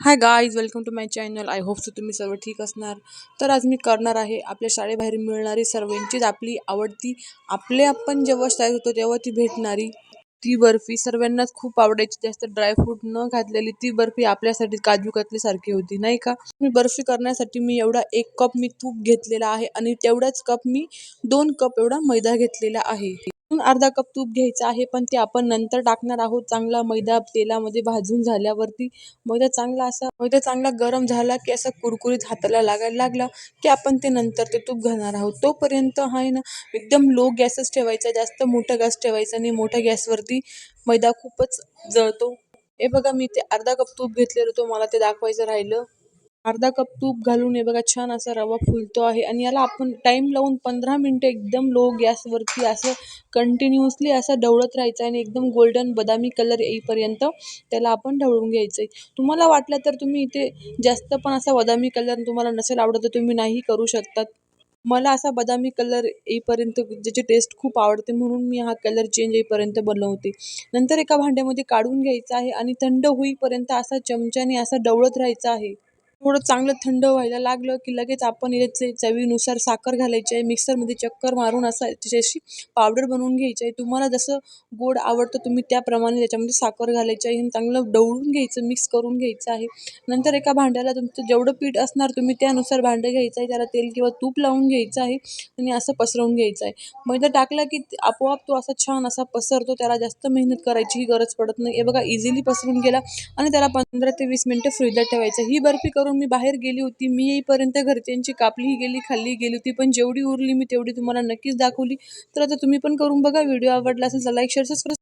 Hi guys welcome to my channel I hope so तुम्ही सर्व ठीक असणार. तर आज मी करणार आहे आपल्या शाळेबाहेर मिळणारी सर्वांचीच आपली आवडती आपले आपण जेव्हा शाळेत होतो तेव्हा ती भेटणारी ती बर्फी. सर्वांनाच खूप आवडायची. जास्त ड्रायफ्रूट न घातलेली ती बर्फी आपल्यासाठी काजू कतलीसारखी होती नाही का? मी बर्फी करण्यासाठी मी एवढा एक कप मी तूप घेतलेला आहे आणि तेवढाच कप मी दोन कप एवढा मैदा घेतलेला आहे. अर्धा कप तूप घ्यायचं आहे पण ते आपण नंतर टाकणार आहोत. चांगला मैदा तेलामध्ये भाजून झाल्यावरती मैदा चांगला असा मैदा चांगला गरम झाला की असा कुरकुरीत हाताला लागायला लागला की आपण ते नंतर ते तूप घालणार आहोत. तोपर्यंत आहे ना एकदम लो गॅसच ठेवायचा जास्त मोठा गॅस ठेवायचा आणि मोठ्या गॅसवरती मैदा खूपच जळतो. हे बघा मी ते अर्धा कप तूप घेतलेलं तो मला ते दाखवायचं राहिलं. अर्धा कप तूप घालून हे बघा छान असा रवा फुलतो आहे. आणि याला आपण टाईम लावून पंधरा मिनटं एकदम लो गॅसवरती असं कंटिन्युअसली असं ढवळत राहायचं आणि एकदम गोल्डन बदामी कलर येईपर्यंत त्याला आपण ढवळून घ्यायचं आहे. तुम्हाला वाटलं तर तुम्ही इथे जास्त पण असा बदामी कलर तुम्हाला नसेल आवडत तर तुम्ही नाही करू शकतात. मला असा बदामी कलर येईपर्यंत ज्याची टेस्ट खूप आवडते म्हणून मी हा कलर चेंज येईपर्यंत बनवते. नंतर एका भांड्यामध्ये काढून घ्यायचा आहे आणि थंड होईपर्यंत असा चमच्याने असा ढवळत राहायचा आहे. थोडं चांगलं थंड व्हायला लागलं की लगेच आपण याचे चवीनुसार साखर घालायची आहे मिक्सरमध्ये चक्कर मारून असं त्याच्याशी पावडर बनवून घ्यायची. आहे तुम्हाला जसं गोड आवडतं तुम्ही त्याप्रमाणे त्याच्यामध्ये साखर घालायची आहे. आणि चांगलं डवळून घ्यायचं मिक्स करून घ्यायचं आहे. नंतर एका भांड्याला तुमचं जेवढं पीठ असणार तुम्ही त्यानुसार भांडं घ्यायचं आहे. त्याला तेल किंवा तूप लावून घ्यायचं आहे आणि असं पसरवून घ्यायचं आहे. मैदा टाकला की आपोआप तो असा छान असा पसरतो. त्याला जास्त मेहनत करायची गरज पडत नाही. हे बघा इझिली पसरून गेला आणि त्याला पंधरा ते वीस मिनटं फ्रीजला ठेवायचं ही बर्फी करून मी बाहेर गेली होती मी येईपर्यंत घरच्यांची कापलीही गेली खाल्ली गेली होती पण जेवढी उरली मी तेवढी तुम्हाला नक्कीच दाखवली. तर आता तुम्ही पण करून बघा व्हिडिओ आवडला असेल तर लाईक शेअर सबस्क्राईब